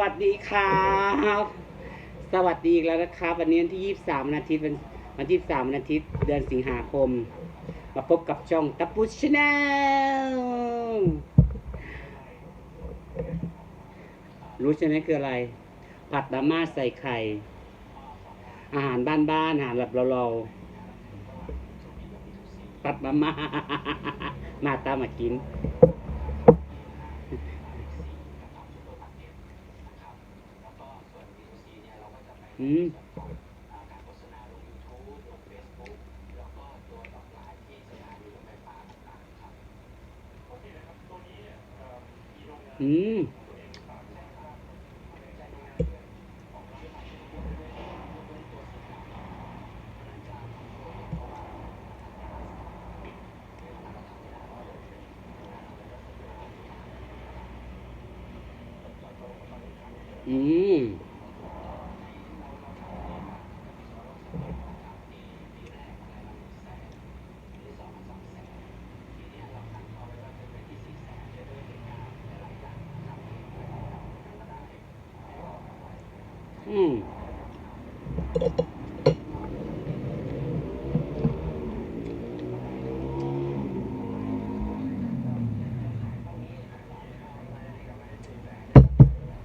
วัสดีครับ สวัสดีอีกแล้วนะครับ วันนี้วันที่ 23วันอาทิตย์วันวันที่3วันอาทิตย์ เดือนสิงหาคม มาพบกับช่องตับปุชแนลรู้ใช่ไหมคืออะไร ผัดมาม่าใส่ไข่ อาหารบ้านๆอาหารแบบเราๆผัดมาม่ามาตามมากิน อืมอืมอืม อืม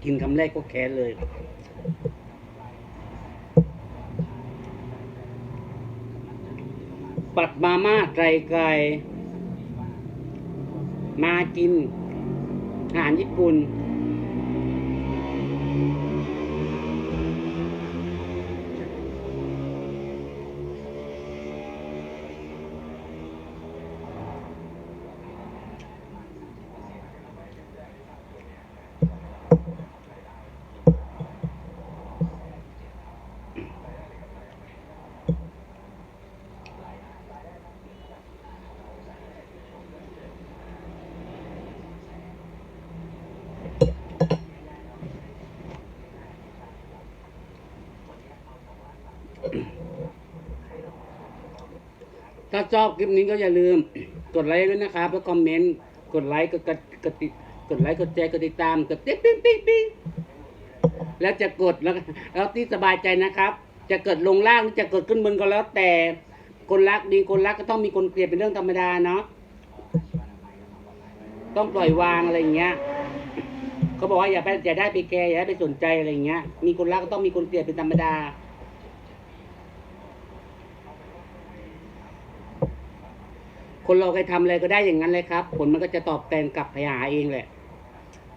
กินคำแรกก็แค้นเลย ปัดมาม่าไตรไกลมากินอาหารญี่ปุ่น ถ้าชอบคลิปนี้ก็อย่าลืม กดไลค์ด้วยนะครับแล้วคอมเมนต์กดไลค์กดกดกดติดกดไลค์กดแชร์กดติดตามกดติ๊งปิ๊งปิ๊งปิ๊งแล้วจะกดแล้วแล้วที่สบายใจนะครับ จะเกิดลงล่างหรือจะเกิดขึ้นบนก็แล้วแต่คนรักดีคนรักก็ต้องมีคนเกลียดเป็นเรื่องธรรมดาเนาะต้องปล่อยวางอะไรอย่างเงี้ยเขาบอกว่าอย่าไปอย่าได้ไปแคร์อย่าได้ไปสนใจอะไรอย่างเงี้ย มีคนรักก็ต้องมีคนเกลียดเป็นธรรมดา คนเราใครทำอะไรก็ได้อย่างนั้นเลยครับ ผลมันก็จะตอบแทนกลับไปหาเองแหละ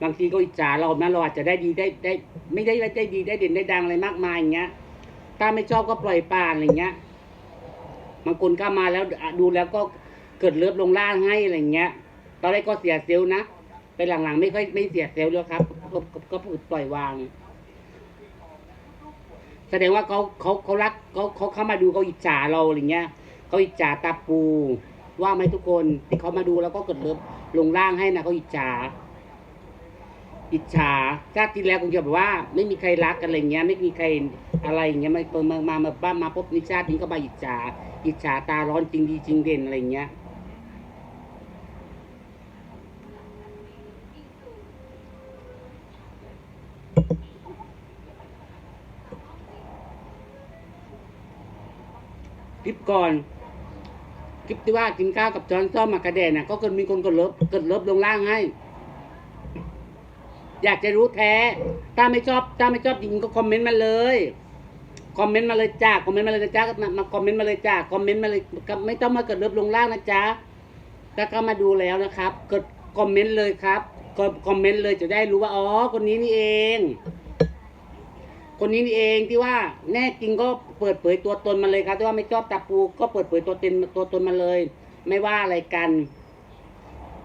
บางทีก็อิจฉาเรานะเราอาจจะได้ดีได้ได้ ไม่ได้ได้ดีได้เด่นได้ดังอะไรมากมายอย่างเงี้ย ถ้าไม่ชอบก็ปล่อยปานอะไรเงี้ย บางคนเข้ามาแล้วดูแล้วก็เกิดเลิฟลงล่างให้อะไรเงี้ย ตอนแรกก็เสียเซลล์นะ ไปหลังๆ ไม่ค่อยไม่เสียเซลล์แล้วครับก็ก็ก็ปล่อยวางแสดงว่าเขาเขาเขารักเขาเขาเข้ามาดูเขาอิจฉาเราอะไรเงี้ยเขาอิจฉาตาปู ว่าไหมทุกคนที่เขามาดูแล้วก็กดเลิฟลงล่างให้นะเขาอิจฉาอิจฉาชาติที่แล้วคงจะแบบว่า ไม่มีใครรักกันอะไรเงี้ย ไม่มีใครอะไรเงี้ยมามามามาบ้านมาพบนิชาตินี้ก็มาอิจฉาอิจฉาตาร้อนจริงดีจริงเด่นอะไรเงี้ยคลิปก่อน คลิปที่ว่ากินข้าวกับจอนซ่อมมากระเด็นน่ะ ก็เกิดมีคนกดเลิฟกดเลิฟลงล่างให้ อยากจะรู้แท้ ถ้าไม่ชอบ ถ้าไม่ชอบจริงก็คอมเมนต์มาเลยคอมเมนต์มาเลยจ้าคอมเมนต์มาเลยจ้ามาคอมเมนต์มาเลยจ้าคอมเมนต์มาเลยไม่ต้องมาเกิดเลิฟลงล่างนะจ๊ะถ้าเข้ามาดูแล้วนะครับกดคอมเมนต์เลยครับคอมเมนต์เลยจะได้รู้ว่าอ๋อคนนี้นี่เอง คนนี้นี่เองที่ว่าแน่จริงก็เปิดเผยตัวตนมาเลยครับที่ว่าไม่ชอบตาปูก็เปิดเผยตัวตนตัวตนมาเลย ไม่ว่าอะไรกัน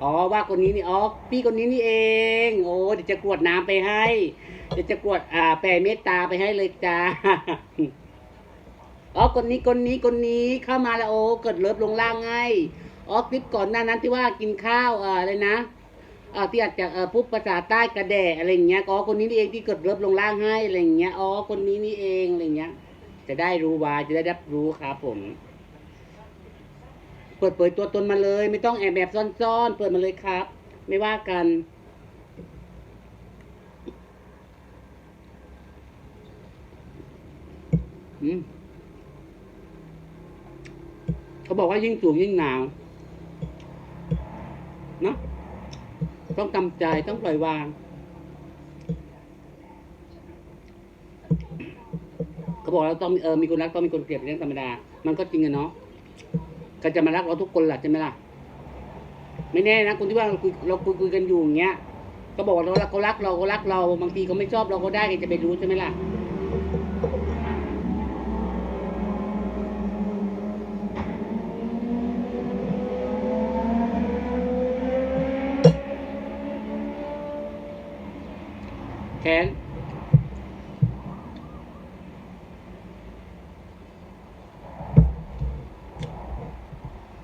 อ๋อว่าคนนี้นี่อ๋อพี่คนนี้นี่เอง โอ้เดี๋ยวจะกวดน้ำไปให้เดี๋ยวจะกวดอ่าแผ่เมตตาไปให้เลยจ้าอ๋อคนนี้คนนี้คนนี้เข้ามาแล้วโอ้เกิดเลิฟลงล่างให้อ๋อคลิปก่อนหน้านั้นที่ว่ากินข้าวอ่าอะไรนะ อที่อาจจะเออพูดภาษาใต้กระแดอะไรอย่างเงี้ยอ๋อคนนี้นี่เองที่เกิดเริ่มลงล่างให้อะไรอย่างเงี้ยอ๋อคนนี้นี่เองอะไรอย่างเงี้ย จะได้รู้ว่าจะได้รับรู้ครับผม เปิดเผยตัวตนมาเลย ไม่ต้องแอบแบบซ่อนๆเปิดมาเลยครับ ไม่ว่ากันเขาบอกว่ายิ่งสูงยิ่งหนาว เนาะ ต้องทำใจต้องปล่อยวาง เขาบอกเราต้องเออมีคนรักต้องมีคนเกลียดเป็นเรื่องธรรมดา มันก็จริงอะเนาะก็จะมารักเราทุกคนแหละใช่ไหมล่ะ ไม่แน่นะคนที่ว่าเราคุยเราคุยคุยกันอยู่อย่างเงี้ย ก็บอกเรารักเขารักเราเขารักเราบางทีเขาไม่ชอบเราก็ได้จะไปรู้ใช่ไหมล่ะ แขน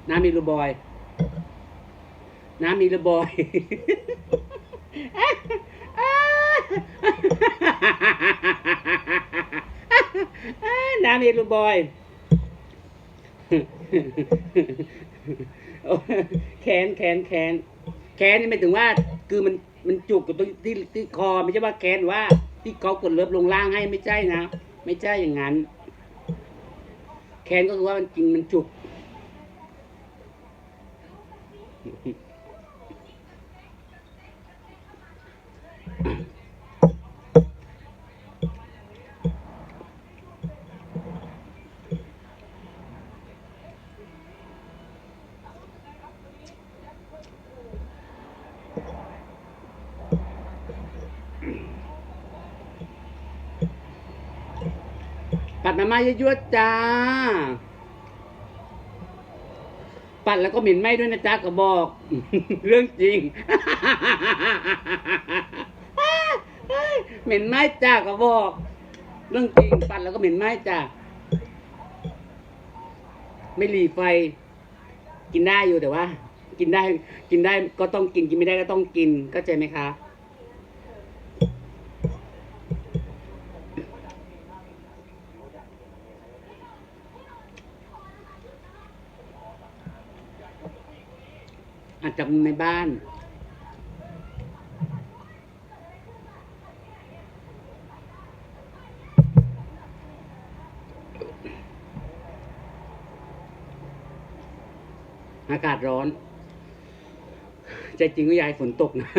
น้ำมีรูบอย น้ำมีรูบอย น้ำมีรูบอย แขนแขนแขนแขนนี่หมายถึงว่า คือมัน มันจุกกับตรงที่ที่คอไม่ใช่ว่าแขนว่าที่เขากดเลิฟลงล่างให้ไม่ใช่นะ ไม่ใช่อย่างนั้นแขนก็คือว่ามันจริงมันจุก ปัดมาม่ายั่วๆจ้า ปัดแล้วก็เหม็นไหม้ด้วยนะจ๊ะก็บอก เรื่องจริง เหม็นไหม้จ้าก็บอก เรื่องจริง ปัดแล้วก็เหม็นไหม้จ้าไม่หลีไฟ กินได้อยู่แต่ว่า กินได้ กินได้ก็ต้องกินกินไม่ได้ก็ต้องกินเข้าใจไหมคะ อาจจะในบ้านอากาศร้อน ใจจริงก็ยากให้ฝนตกนะ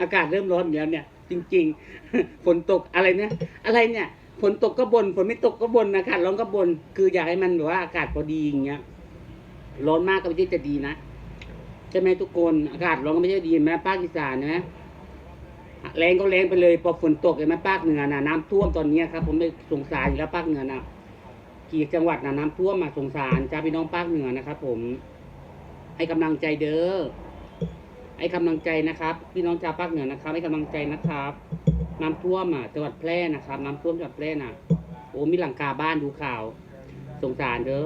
อากาศเริ่มร้อนอยู่แล้วเนี่ย จริง ๆ ฝนตกอะไรเนี่ยอะไรเนี่ย ฝนตกก็บนฝนไม่ตกก็บนอากาศร้อนก็บน คืออยากให้มันแบบว่าอากาศพอดีอย่างเงี้ย ร้อนมากก็ไม่ใช่จะดีนะใช่ไหมทุกคนอากาศร้อนก็ไม่ใช่ดีนะภาคอีสานนะแรงก็แรงไปเลยพอฝนตกเห็นไหมภาคเหนือนะน้ำท่วมตอนนี้ครับ ผมไม่สงสารอยู่แล้วภาคเหนือนะกี่จังหวัดนะน้ำท่วมมาสงสารจ้าพี่น้องภาคเหนือนะครับ ผมให้กำลังใจเด้อให้กำลังใจนะครับ พี่น้องชาวภาคเหนือนะครับ ให้กำลังใจนะครับ น้ำท่วมอะจังหวัดแพร่นะครับ น้ำท่วมจังหวัดแพร่น่ะโอ้มีหลังคาบ้านดูข่าว สงสารเด้อ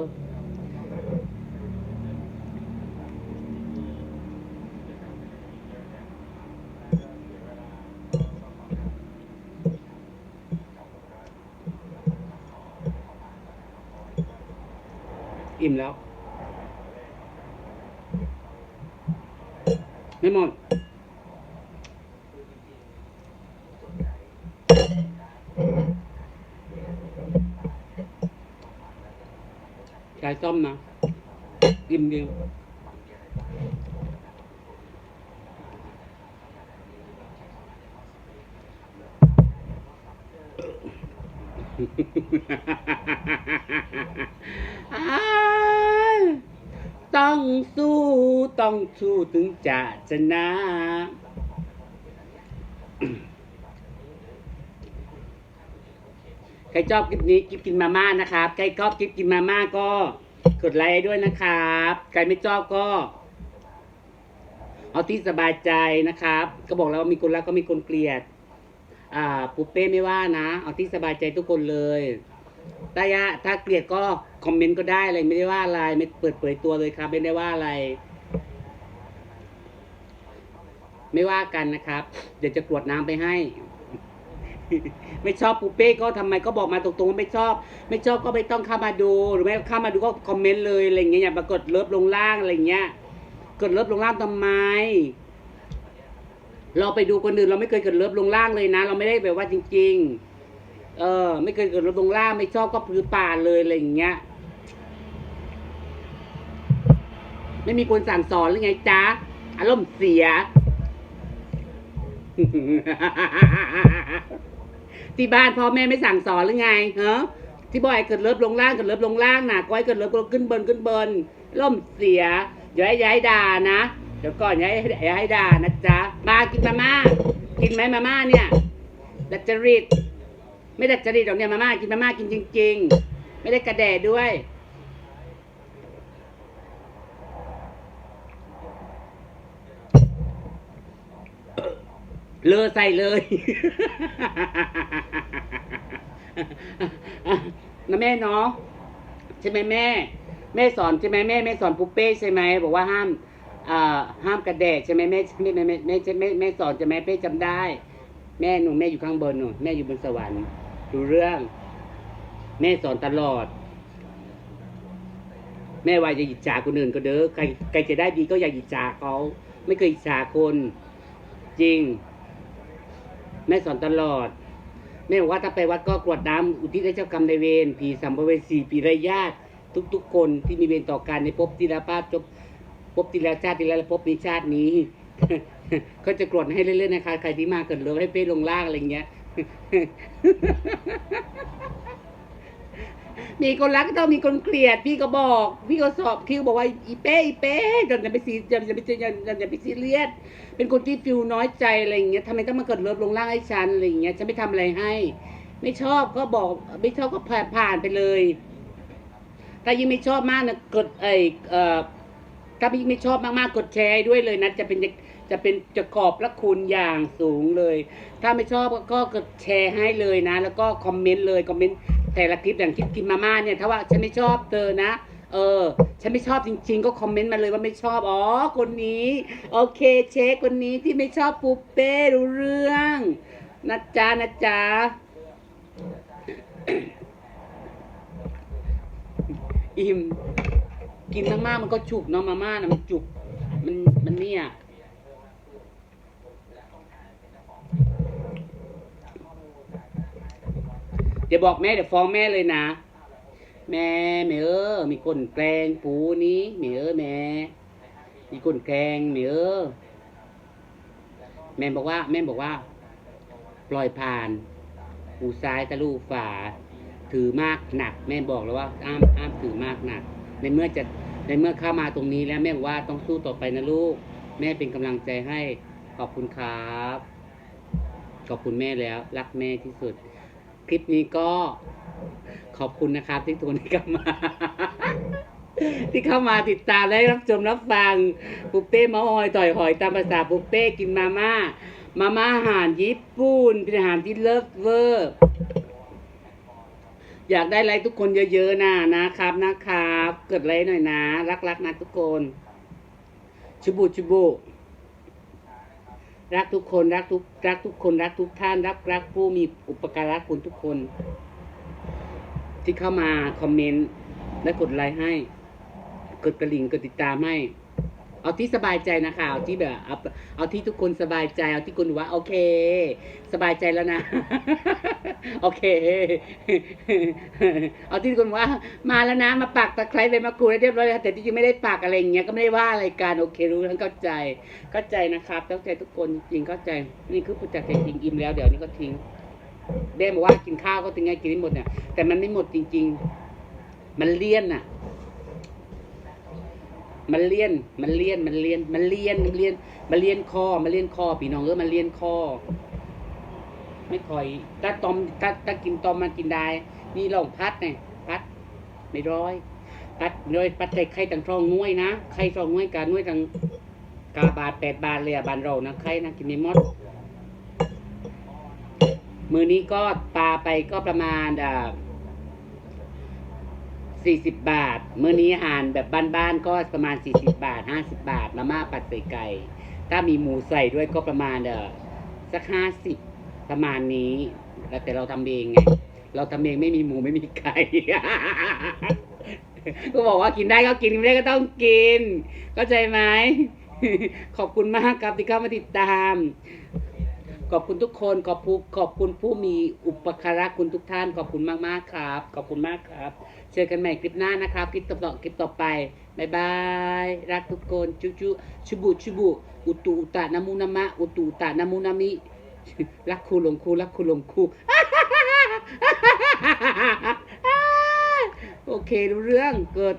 มแล้วไม่หมดใจต้มนะอิ่มเดียว อ้าย ต้องสู้ต้องสู้ถึงจะชนะ ใครชอบคลิปนี้คลิปกินมาม่านะครับ ใครชอบคลิปกินมาม่าก็กดไลค์ด้วยนะครับ ใครไม่ชอบก็ เอาที่สบายใจนะครับ ก็บอกแล้วว่ามีคนรักก็มีคนเกลียด อ่าปุเป้ไม่ว่านะ เอาที่สบายใจทุกคนเลย ถ้ายะถ้าเกลียดก็คอมเมนต์ก็ได้อะไรไม่ได้ว่าอะไรไม่เปิดเผยตัวเลยครับ ไม่ได้ว่าอะไร ไม่ว่ากันนะครับ เดี๋ยวจะกรวดน้ำไปให้ ไม่ชอบปูเป้ก็ทำไมก็บอกมาตรงๆว่าไม่ชอบ ไม่ชอบก็ไม่ต้องเข้ามาดู หรือไม่เข้ามาดูก็คอมเมนต์เลยอะไรเงี้ยอย่าปรากฏเลิฟลงล่างอะไรเงี้ยกดเลิฟลงล่างทำไมเราไปดูคนอื่นเราไม่เคยกดเลิฟลงล่างเลยนะ เราไม่ได้แบบว่าจริง ๆ เออ ไม่เคยเกิดลงล่างไม่ชอบก็พือป่าเลยอะไรอย่างเงี้ย ไม่มีคนสั่งสอนหรือไงจ๊ะ อารมณ์เสีย ที่บ้านพ่อแม่ไม่สั่งสอนหรือไงเฮะที่บอยเกิดเลิฟลงล่างเกิดเลิฟลงล่างนะก้อยเกิดเลิฟขึ้นเบินขึ้นเบินล่มเสียอย่าให้ย้ายด่านะเดี๋ยวก่อนย่าให้อย่าให้ด่านะจ๊ะมากินมาม่ากินไหมมาม่าเนี่ยดัดจริต ไม่ดัดจริตหรอกเนี่ยมาม่ากินมาม่ากินจริง ๆ ไม่ได้กระแดดด้วยเลอใส่เลยนะแม่เนาะใช่ไหมแม่ แม่สอนใช่ไหมแม่แม่สอนปุ๊เป้ใช่ไหมบอกว่าห้ามอ่าห้ามกระแดดใช่ไหมแม่แม่แม่แม่แม่แม่แม่สอนใช่ไหมเป้จำได้ แม่หนูแม่อยู่ข้างบนหนูแม่อยู่บนสวรรค์ ดูเรื่อง แม่สอนตลอด แม่ว่าจะอิจฉาคนอื่นก็เด้อใครใครจะได้ดีก็อย่าอิจฉาเขาไม่เคยอิจฉาคน จริง แม่สอนตลอด แม่บอกว่าถ้าไปวัดก็กรวดน้ำอุทิศให้เจ้ากรรมนายเวรผีสัมภเวสีผีไรญาติ ทุก ๆ คนที่มีเวรต่อกันในภพที่ละภาพจบภพที่ล้วชาติที่ละภพนี้ชาตินี้ก็จะกรวดให้เรื่อยๆนะคะใครที่มาเกิดเลิฟให้เป้ลงล่างอะไรเงี้ย มีคนรักก็ต้องมีคนเกลียด พี่ก็บอก พี่ก็สอบคิวบอกว่าอีเป้อีเป้อย่าอย่าไปซีอย่าอย่าไปอย่าอย่าอย่าไปซีเรียสเป็นคนที่ฟิลน้อยใจอะไรอย่างเงี้ยทำไมต้องมาเกิดเลิฟลงล่างให้ฉันอะไรอย่างเงี้ยฉันไม่ทำอะไรให้ ไม่ชอบก็บอก ไม่ชอบก็ผ่านผ่านไปเลย ถ้ายิ่งไม่ชอบมากนะกดไอเอ่อถ้ายิ่งไม่ชอบมากๆกดแชร์ด้วยเลยนะจะเป็น จะเป็นจะขอบพระคุณอย่างสูงเลย ถ้าไม่ชอบก็ก็แชร์ให้เลยนะ แล้วก็คอมเมนต์เลยคอมเมนต์แต่ละคลิปอย่างคลิปกินมาม่าเนี่ยถ้าว่าฉันไม่ชอบเธอนะ เออ ฉันไม่ชอบจริง ๆ ก็คอมเมนต์มาเลยว่าไม่ชอบอ๋อคนนี้ โอเคเช็คคนนี้ที่ไม่ชอบปูเป้รู้เรื่องนะจ๊ะนะจ๊ะอิ่มกินมากๆมันก็จุกเนาะมาม่านะมันจุกมันมันเนี่ย ดี๋ยวบอกแม่เดี๋ยวฟ้องแม่เลยนะ แม่แม่เออมีคนแกล้งปูนี้แม่เออแม่ มีคนแกล้งแม่เออแม่บอกว่า แม่บอกว่า ปล่อยผ่านหูซ้ายทะลุฝา ถือมากหนัก แม่บอกแล้วว่าอ้ามอ้ามถือมากหนัก ในเมื่อจะในเมื่อเข้ามาตรงนี้แล้วแม่บอกว่าต้องสู้ต่อไปนะลูก แม่เป็นกำลังใจให้ขอบคุณครับ ขอบคุณแม่แล้ว รักแม่ที่สุด คลิปนี้ก็ขอบคุณนะครับที่ทุกคนที่เข้ามา ที่เข้ามาติดตามและรับชมรับฟังปุเป้มาออยต่อยหอยตามภาษาปุเป้กินมาม่ามาม่าอาหารญี่ปุ่นเป็นอาหารที่เลิฟเวอร์ อยากได้ไลค์ทุกคนเยอะๆนะนะครับนะครับ เกิดไลค์หน่อยนะ รักๆนะทุกคนชิบุชิบุ รักทุกคนรักทุกรักทุกคนรักทุกท่านรักรักผู้มีอุปการะคุณทุกคน ที่เข้ามาคอมเมนต์และกดไลค์ให้ กดกระลิ่งกดติดตามให้ เอาที่สบายใจนะคะ เอาที่แบบเอาเอาที่ทุกคนสบายใจ เอาที่คุณว่าโอเค สบายใจแล้วนะ โอเค เอาที่คุณว่า มาแล้วนะ มาปักตะไคร้ใบมะกรูดให้เรียบร้อยแล้วแต่ที่จริงไม่ได้ปักอะไรอย่างเงี้ย ก็ไม่ได้ว่าอะไรกัน โอเค รู้ทั้งเข้าใจ เข้าใจนะครับเข้าใจทุกคนจริงเข้าใจ นี่คือผู้จัดใจจริงอิ่มแล้ว เดี๋ยวนี้ก็ทิ้งเด้บอกว่ากินข้าวก็ทิ้งไงกินไม่หมดเนี่ย แต่มันไม่หมดจริง ๆ มันเลี่ยนอะ มันเลี่ยน มันเลี่ยน มันเลี่ยน มันเลี่ยน มันเลี่ยน มันเลี่ยนคอ มันเลี่ยนคอพี่น้องเออมันเลี่ยนคอ ไม่ค่อยถ้าตอมถ้าถ้ากินตอมมันกินได้ นี่ลองพัดไงพัด ไม่ร้อย พัดเลยพัดใส่ไข่ตังทองงวยนะ ไข่ทองงวยการงวยตังกาบาทแปดบาทเลยอะบานเรานะไข่นะกินไม่หมด มือนี้ก็ปลาไปก็ประมาณอ่า สี่สิบบาท มื้อนี้อาหารแบบบ้านๆก็ประมาณสี่สิบบาทห้าสิบาท มาม่าปัดใส่ไก่ ถ้ามีหมูใส่ด้วยก็ประมาณเออสักห้าสิบประมาณนี้ แล้วแต่เราทำเองไง เราทำเองไม่มีหมูไม่มีไก่ ก็บอกว่ากินได้ก็กินไม่ได้ก็ต้องกิน เข้าใจไหม ขอบคุณมากครับที่เข้ามาติดตาม ขอบคุณทุกคนขอบคุณขอบคุณผู้มีอุปการะคุณทุกท่าน ขอบคุณมากมากๆครับ ขอบคุณมากครับ เจอกันใหม่คลิปหน้านะครับ คลิปต่อคลิปต่อไปบายบาย รักทุกคนจุจุชุบุชุบุอุตุอุตะนามุนามะอุตุอุตะนามุนามิรักครูหลงครูรักครูหลงครูโอเครู้เรื่องเกิด